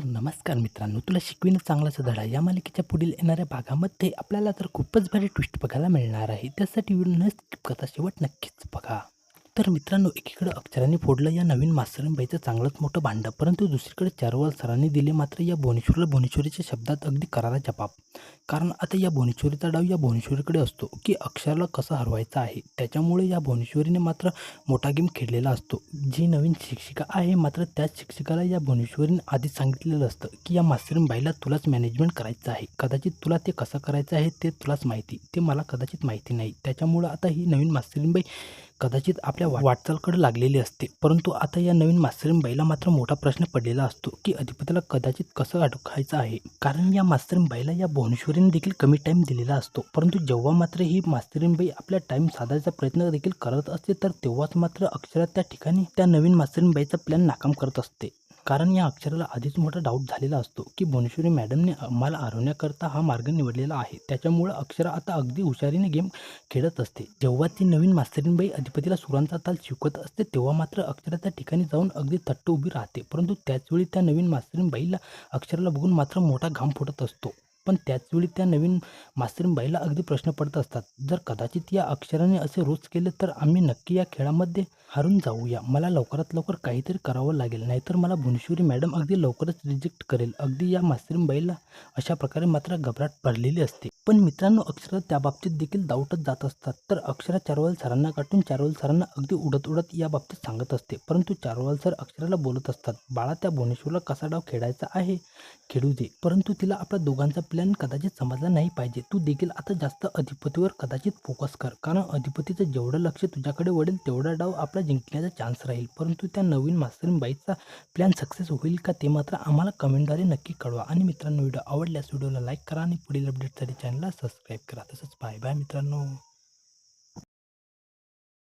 तर नमस्कार मित्रांनो तुला शिकविणं चांगलाचा धडा. या मालिकेच्या पुढील येणाऱ्या भागामध्ये आपल्याला तर खूपच भारी ट्विस्ट बघायला मिळणार आहे. त्यासाठी व्हिडिओ न स्किप करता शेवट नक्कीच बघा. तर मित्रांनो एकीकडे अक्षराने फोडलं या नवीन मास्तरांबाईचं चांगलंच मोठं भांडं परंतु दुसरीकडे चारवाल सरांनी दिले मात्र या भुवनेश्वरला भुवनेश्वरीच्या शब्दात अगदी करारा जपाब कारण आता या भुवनेश्वरीचा डाव या भुवनेश्वरीकडे असतो की अक्षराला कसं हरवायचं आहे त्याच्यामुळे या भुवनेश्वरीने मात्र मोठा गेम खेळलेला असतो. जी नवीन शिक्षिका आहे मात्र त्याच शिक्षिकाला या भुवनेश्वरीने आधीच सांगितलेलं असतं की या मास्तरांबाईला तुलाच मॅनेजमेंट करायचं आहे. कदाचित तुला ते कसं करायचं आहे ते तुलाच माहिती ते मला कदाचित माहिती नाही. त्याच्यामुळं आता ही नवीन मास्तरींबाई कदाचित आपल्या वाटचालकडे लागलेली असते. परंतु आता या नवीन मास्तरीन बाईला मात्र मोठा प्रश्न पडलेला असतो की अधिपतीला कदाचित कसं अडकायचं आहे? कारण या मास्तरीन बाईला या भुवनेश्वरीने देखील कमी टाईम दिलेला असतो. परंतु जेव्हा मात्र ही मास्तरीन बाई आपला टाईम साधायचा प्रयत्न देखील करत असते तर तेव्हाच मात्र अक्षरा त्या ठिकाणी त्या नवीन मास्तरीन बाईचा प्लॅन नाकाम करत असते. कारण या अक्षराला आधीच मोठा डाऊट झालेला असतो की भुवनेश्वरी मॅडमने मला हरवण्याकरता हा मार्ग निवडलेला आहे. त्याच्यामुळं अक्षरा आता अगदी हुशारीने गेम खेळत असते. जेव्हा ती नवीन मास्तरीनबाई अधिपतीला सुरांचा ताल शिकवत असते तेव्हा मात्र अक्षरा त्या ठिकाणी जाऊन अगदी तट्ट उभी राहते. परंतु त्याचवेळी त्या नवीन मास्तरीनबाईला अक्षराला बघून मात्र मोठा घाम फुटत असतो. पण त्याचवेळी त्या नवीन मास्तरीनबाईला अगदी प्रश्न पडत असतात. जर कदाचित या अक्षराने असे रोज केले तर आम्ही नक्की या खेळामध्ये हारून जाऊया. मला लवकरात लवकर काहीतरी करावं लागेल. नाहीतर मला भुवनेश्वरी मॅडम अगदी लवकरच रिजेक्ट करेल. अगदी या मास्तरीनबाईला अशा प्रकारे मात्र घबराट पडलेली असते. पण मित्रांनो अक्षरा त्या बाबतीत देखील दावटत जात असतात. तर अक्षरा चारवाल सरांना काटून चारवाल सरांना अगदी उडत उडत या बाबतीत सांगत असते. परंतु चारवाल सर अक्षराला बोलत असतात बाळा त्या भुवनेश्वरला कसा डाव खेळायचा आहे? खेळू दे. परंतु तिला आपल्या दोघांचा प्लॅन कदाचित समजला नाही पाहिजे. तू देखील आता जास्त अधिपतीवर कदाचित फोकस कर. कारण अधिपतीचं जेवढं लक्ष तुझ्याकडे वडेल तेवढा डाव आपला जिंकण्याचा चान्स राहील. परंतु त्या नवीन मास्तरीन बाईचा प्लॅन सक्सेस होईल का ते मात्र आम्हाला कमेंटद्वारे नक्की कळवा. आणि मित्रांनो व्हिडिओ आवडल्यास व्हिडिओला लाईक करा आणि पुढील अपडेटसाठी चॅनलला सबस्क्राईब करा. तसंच बाय बाय मित्रांनो.